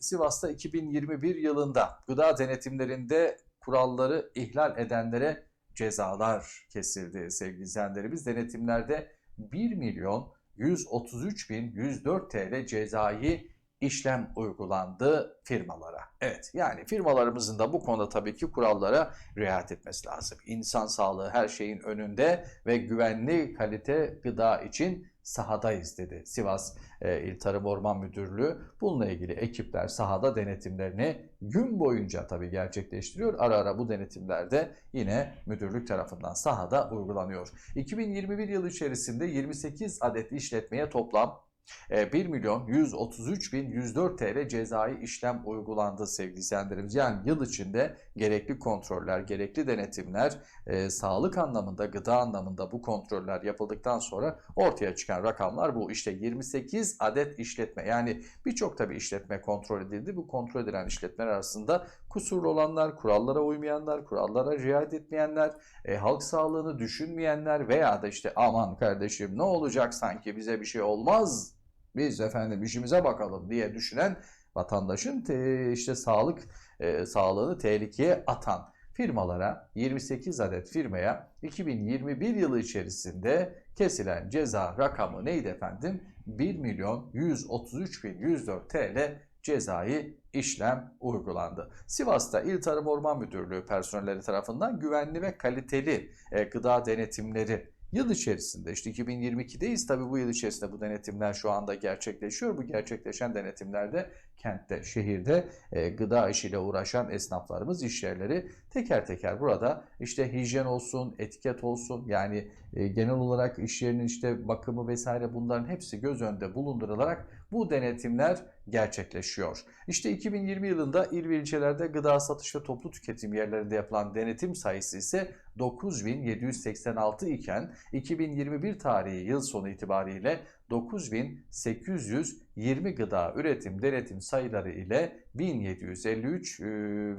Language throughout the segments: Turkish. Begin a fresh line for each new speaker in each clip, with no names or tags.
Sivas'ta 2021 yılında gıda denetimlerinde kuralları ihlal edenlere cezalar kesildi sevgili izleyenlerimiz. Denetimlerde 1 milyon 133 bin 104 TL cezai işlem uygulandı firmalara. Evet yani firmalarımızın da bu konuda tabii ki kurallara riayet etmesi lazım. İnsan sağlığı her şeyin önünde ve güvenli kalite gıda için sahadayız dedi Sivas e, İl Tarım Orman Müdürlüğü. Bununla ilgili ekipler sahada denetimlerini gün boyunca tabii gerçekleştiriyor. Ara ara bu denetimlerde yine müdürlük tarafından sahada uygulanıyor. 2021 yılı içerisinde 28 adet işletmeye toplam 1 milyon 133 bin 104 TL cezai işlem uygulandı sevgili izleyenlerimiz. Yani yıl içinde gerekli kontroller, gerekli denetimler, e, sağlık anlamında, gıda anlamında bu kontroller yapıldıktan sonra ortaya çıkan rakamlar bu. İşte 28 adet işletme yani birçok tabii işletme kontrol edildi. Bu kontrol edilen işletmeler arasında kusurlu olanlar, kurallara uymayanlar, kurallara riayet etmeyenler, e, halk sağlığını düşünmeyenler veya da işte aman kardeşim ne olacak sanki bize bir şey olmaz biz efendim işimize bakalım diye düşünen vatandaşın te, işte sağlık e, sağlığını tehlikeye atan firmalara 28 adet firmaya 2021 yılı içerisinde kesilen ceza rakamı neydi efendim? 1 milyon 133 bin 104 TL cezai işlem uygulandı. Sivas'ta İl Tarım Orman Müdürlüğü personelleri tarafından güvenli ve kaliteli e, gıda denetimleri Yıl içerisinde işte 2022'deyiz tabi bu yıl içerisinde bu denetimler şu anda gerçekleşiyor. Bu gerçekleşen denetimlerde kentte, şehirde e, gıda işiyle uğraşan esnaflarımız, işyerleri teker teker burada işte hijyen olsun, etiket olsun yani e, genel olarak iş yerinin işte bakımı vesaire bunların hepsi göz önünde bulundurularak bu denetimler gerçekleşiyor. İşte 2020 yılında il ve ilçelerde gıda satış ve toplu tüketim yerlerinde yapılan denetim sayısı ise 9786 iken 2021 tarihi yıl sonu itibariyle 9820 gıda üretim denetim sayıları ile 1753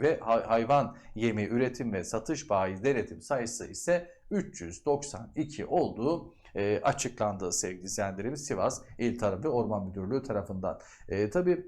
ve hayvan yemi üretim ve satış bayi denetim sayısı ise 392 olduğu e, açıklandı sevgili izleyenlerimiz Sivas İl Tarım ve Orman Müdürlüğü tarafından. E, tabii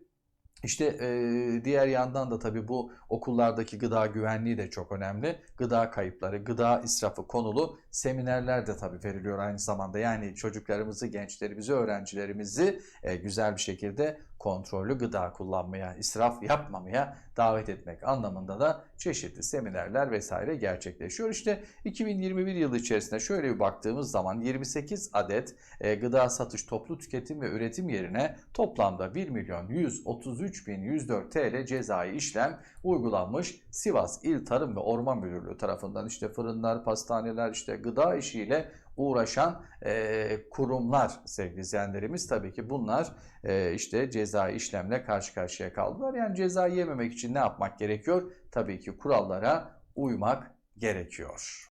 işte e, diğer yandan da tabii bu okullardaki gıda güvenliği de çok önemli. Gıda kayıpları, gıda israfı konulu seminerler de tabii veriliyor aynı zamanda. Yani çocuklarımızı, gençlerimizi, öğrencilerimizi e, güzel bir şekilde kontrollü gıda kullanmaya, israf yapmamaya davet etmek anlamında da çeşitli seminerler vesaire gerçekleşiyor. İşte 2021 yılı içerisinde şöyle bir baktığımız zaman 28 adet e, gıda satış toplu tüketim ve üretim yerine toplamda 1 milyon 133 bin 104 TL cezai işlem uygulanmış. Sivas İl Tarım ve Orman Müdürlüğü tarafından işte fırınlar, pastaneler, işte gıda işiyle uğraşan e, kurumlar sevgili izleyenlerimiz tabii ki bunlar e, işte cezai işlemle karşı karşıya kaldılar. Yani ceza yememek için ne yapmak gerekiyor? Tabii ki kurallara uymak gerekiyor.